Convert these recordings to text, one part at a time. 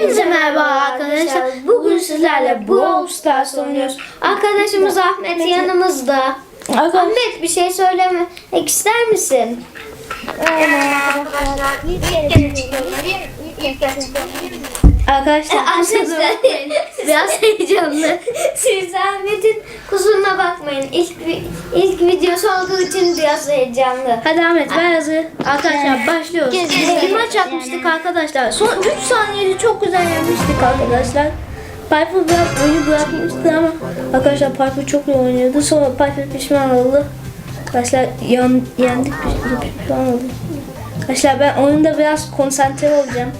Hepinize merhaba arkadaşlar. Bugün sizlerle Brawl Stars oynuyoruz. Arkadaşımız Ahmet yanımızda. Ahmet bir şey söylemek ister misin? Arkadaşlar arkadaşlar biraz heyecanlı. Siz Ahmet'in kusuruna bakmayın. İlk ilk videosu olduğu için biraz heyecanlı. Hadi Ahmet ver hazır. Arkadaşlar başlıyoruz. Bir maç atmıştık arkadaşlar. Son 3 saniyede çok güzel yenmiştik arkadaşlar. Piper biraz oyunu bırakmıştı ama arkadaşlar Piper çok iyi oynuyordu. Sonra Piper pişman oldu. Arkadaşlar yan, yendik piş- pişman oldu. Arkadaşlar ben oyunda biraz konsantre olacağım.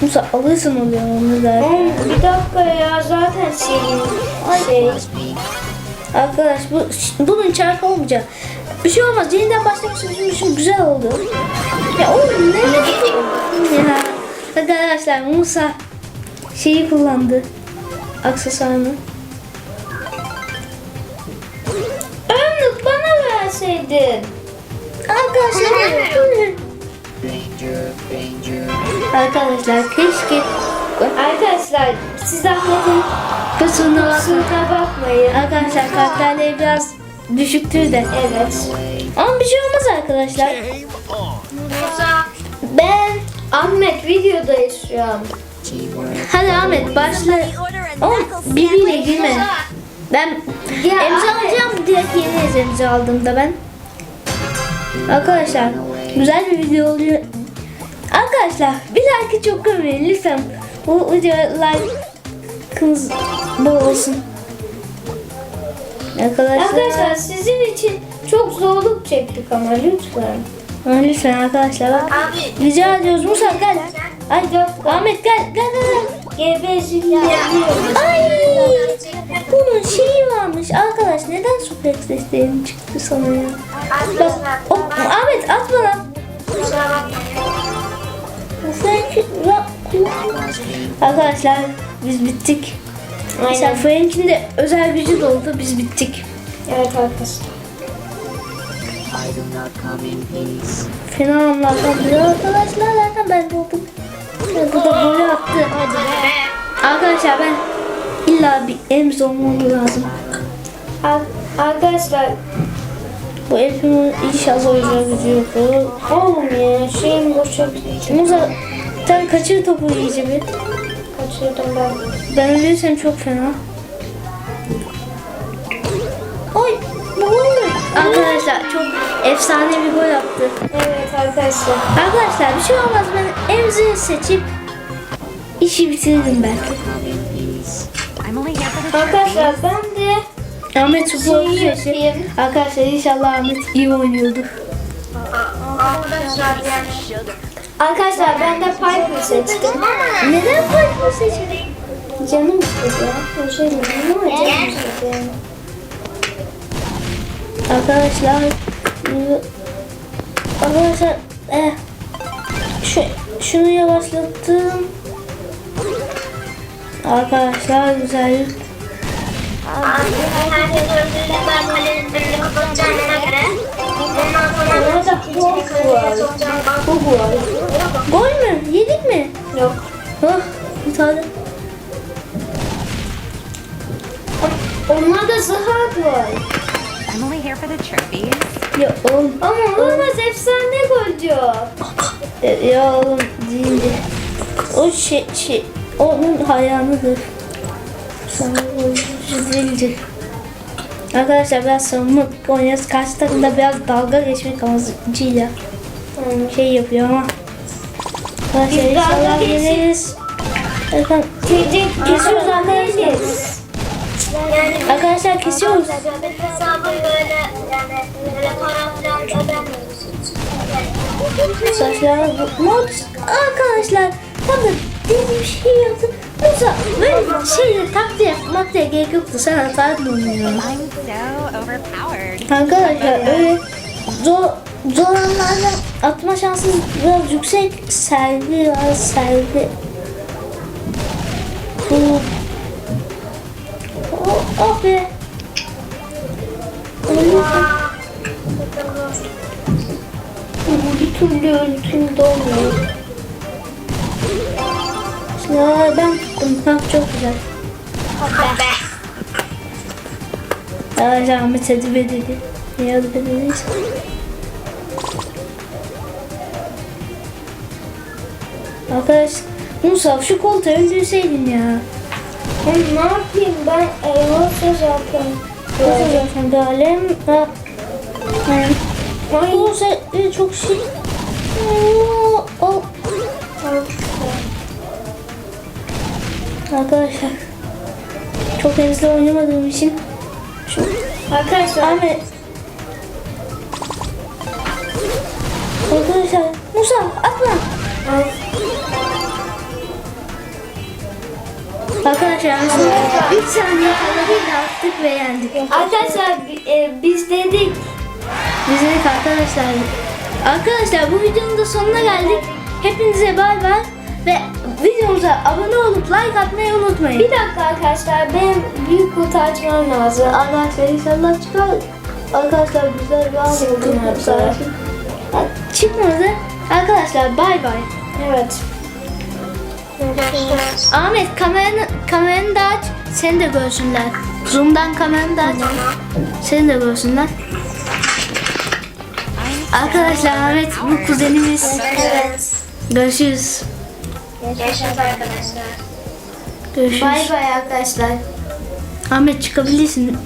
Musa alırsın oluyor onu da. Bir dakika ya zaten senin şey. Arkadaş bu bunun çarkı olmayacak. Bir şey olmaz. Yeniden başlamışsın. Bizim için güzel oldu. Ya oğlum ne? ya. Arkadaşlar Musa şeyi kullandı. Aksesuarını. Önlük bana verseydin. Arkadaşlar. Arkadaşlar keşke Arkadaşlar siz Ahmet'in kusuruna bakmayın. bakmayın. Arkadaşlar karakterleri biraz düşüktür de. Evet. Ama bir şey olmaz arkadaşlar. Ben Ahmet videodayız şu an. Hadi Ahmet başla. Oğlum birbiriyle girme. Ben Ya imza Ahmet. alacağım direkt yeni imza aldığımda ben. Arkadaşlar güzel bir video oluyor. Arkadaşlar bir like çok önemli lütfen. Bu videoya like'ınız bol olsun. Arkadaşlar, Arkadaşlar sizin için çok zorluk çektik ama lütfen. Lütfen arkadaşlar bak. Rica ediyoruz Musa gel. Ay Ahmet gel gel gel. Gebezini Ay bunun şeyi varmış arkadaş neden suplex desteğim çıktı sana ya? Bak o, Ahmet at bana. Arkadaşlar biz bittik. Mesela Frank'in de özel gücü doldu biz bittik. Evet arkadaşlar. I do not come in peace. Fena anlardan biri arkadaşlar zaten ben. Ya bu da golü attı. Arkadaşlar ben illa bir emz olmam lazım. Ar- Arkadaşlar Bu elfin inşallah yok. oğlum ya şeyim boşa. Muza sen kaçır topu iyice bir. Kaçırdım ben. Ben ölürsem çok fena. Oy bu gol mü? Arkadaşlar çok efsane bir gol attı. Evet arkadaşlar. Arkadaşlar bir şey olmaz ben Emzi'yi seçip işi bitiririm belki. Arkadaşlar ben de Ahmet futbolcu Şeyi seçti. yapayım. Arkadaşlar inşallah Ahmet iyi oynuyordur. Arkadaşlar ben de Piper seçtim. Neden Piper seçtin? Canım istedi ya. O şey mi? Arkadaşlar Arkadaşlar eh, şu, şunu yavaşlattım. Arkadaşlar güzel. Orada bu var. Bu var. Gol mü? Yedik mi? Yok. Bir tane. Onlar da zıhak var. I'm only here for the trophies. Ya oğlum. Ama olmaz efsane golcü. Ya oğlum değildi. O şey, şey onun hayranıdır. Değildir. Arkadaşlar biraz savunma oynuyoruz. Karşı takımda biraz dalga geçmek amacıyla şey yapıyor ama. Arkadaşlar inşallah yeneriz. Efendim, kesiyoruz arkadaşlar. Arkadaşlar kesiyoruz. hesabı böyle yani böyle para falan ödemiyorsunuz. Arkadaşlar bu mod arkadaşlar tam da dediğim şey yaptım. Yoksa böyle şeyleri taktiğe yapmak diye gerek yoktu. Sen so overpowered. Arkadaşlar öyle zor, zor anlarda atma şansınız biraz yüksek. Servi var servi. Bu. Oh, oh be. Bu bir türlü ölçümde olmuyor. Ya ben Ha, çok güzel. Be. Arkadaşlar Ahmet hadi be dedi. Niye be dediyse. Arkadaş Musa şu koltuğu öldürseydin ya. Ben ne yapayım ben söz yaptım. Nasıl zaten galem? Ha. Yani, Ay. Musa e, çok şey. Oo, Arkadaşlar. Çok hızlı oynamadığım için. Şu Arkadaşlar. Ahmet. Arkadaşlar Musa atma. Arkadaşlar 3 saniye kadarıyla attık ve yendik. Arkadaşlar e, biz dedik. Biz dedik arkadaşlar. Arkadaşlar bu videonun da sonuna geldik. Hepinize bay bay ve videomuza abone olup like atmayı unutmayın. bir dakika arkadaşlar benim büyük kutu açmam lazım. Arkadaşlar inşallah çıkar. Arkadaşlar güzel bir an oldu. Çıkmadı. Arkadaşlar bay bay. Evet. Görüşürüz. Ahmet kameranı, kameranı da aç. Seni de görsünler. Zoom'dan kameranı da aç. Seni de görsünler. Arkadaşlar Ahmet bu kuzenimiz. Evet. Görüşürüz. Görüşürüz arkadaşlar. Görüşürüz. Bay bay arkadaşlar. Ahmet çıkabilirsin.